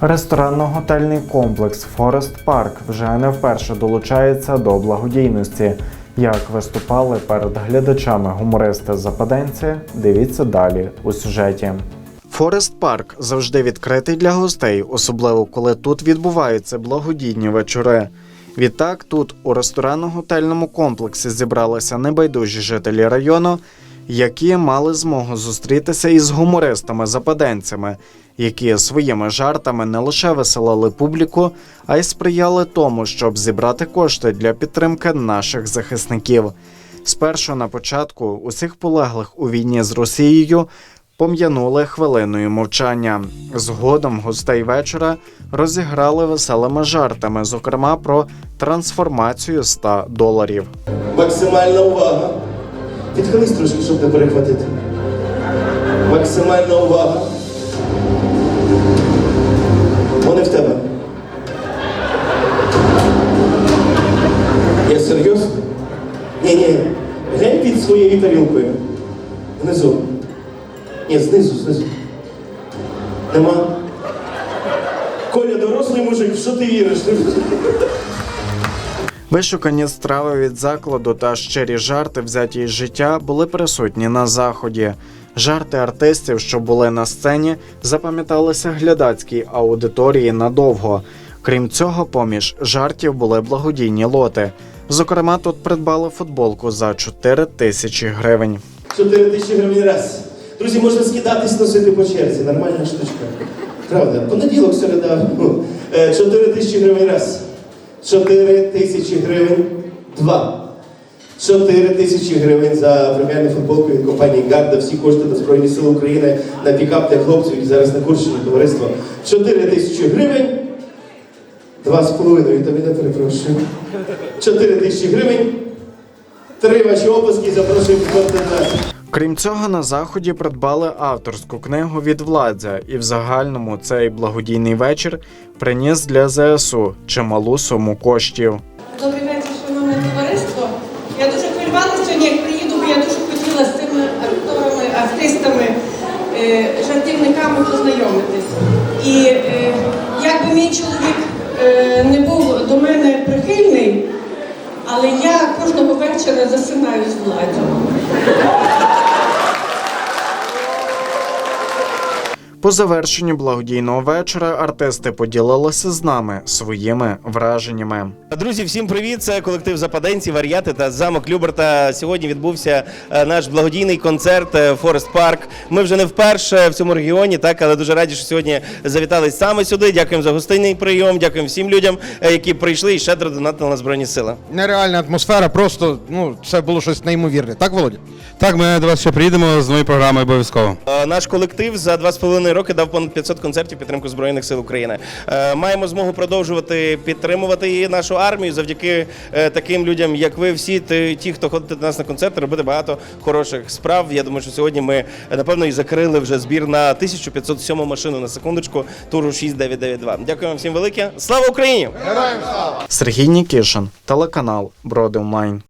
Ресторанно-готельний комплекс Форест Парк вже не вперше долучається до благодійності. Як виступали перед глядачами гумористи-западенці, дивіться далі у сюжеті. Форест Парк завжди відкритий для гостей, особливо коли тут відбуваються благодійні вечори. Відтак, тут у ресторанно-готельному комплексі зібралися небайдужі жителі району, які мали змогу зустрітися із гумористами-западенцями, які своїми жартами не лише веселили публіку, а й сприяли тому, щоб зібрати кошти для підтримки наших захисників. Спершу на початку усіх полеглих у війні з Росією пом'янули хвилиною мовчання. Згодом гостей вечора розіграли веселими жартами, зокрема про трансформацію 100 доларів. Максимальна увага. Відхились трошки, щоб не перехватити. Максимальна увага. Вони в тебе. Я серйозно? Ні, ні. Глянь під своєю тарілкою. Внизу. Ні, знизу, знизу. Нема. Коля, дорослий мужик, що ти віриш? Вишукані страви від закладу та щирі жарти, взяті із життя, були присутні на заході. Жарти артистів, що були на сцені, запам'яталися глядацькій аудиторії надовго. Крім цього, поміж жартів були благодійні лоти. Зокрема, тут придбали футболку за 4 тисячі гривень. 4 тисячі гривень раз. Друзі, можна скидатись носити по черзі. Нормальна штучка. Правда. Понеділок, середа. Ну, е, 4 тисячі гривень раз. 4 тисячі гривень два. 4 тисячі гривень за преміальну футболку від компанії Гарда. Всі кошти на Збройні Сили України на пікап для хлопців, які зараз на Курщині товариство. 4 тисячі гривень. Два з половиною, тобі не перепрошую. 4 тисячі гривень. Три ваші опуски запрошуємо в контент. Крім цього, на заході придбали авторську книгу від Владзя, і в загальному цей благодійний вечір приніс для ЗСУ чималу суму коштів. Добрий вечір, шановне товариство. Я дуже хвилювалася сьогодні, як приїду, бо я дуже хотіла з цими акторами, артистами, е, жартівниками познайомитись. І е, як би мій чоловік е, не був до мене прихильний, але я кожного вечора засинаю з владом. По завершенню благодійного вечора артисти поділилися з нами своїми враженнями. Друзі, всім привіт! Це колектив Западенці, Вар'яти та замок Люберта. Сьогодні відбувся е, наш благодійний концерт е, Форест Парк. Ми вже не вперше в цьому регіоні, так але дуже раді, що сьогодні завітали саме сюди. Дякуємо за гостинний прийом. Дякуємо всім людям, е, які прийшли і щедро донатили на збройні сили. Нереальна атмосфера, просто ну це було щось неймовірне. Так, Володя? Так, ми до вас ще приїдемо з новою програмою обов'язково. Наш колектив за два з половиною роки дав понад 500 концертів підтримку збройних сил України. Е, Маємо змогу продовжувати підтримувати і нашу армію завдяки е, таким людям, як ви, всі ті, ті, хто ходите до нас на концерти, робити багато хороших справ. Я думаю, що сьогодні ми напевно і закрили вже збір на 1507 машину на секундочку туру 6992. Дякую вам всім велике. Слава Україні! Сергій Нікішин, телеканал Броди Онлайн.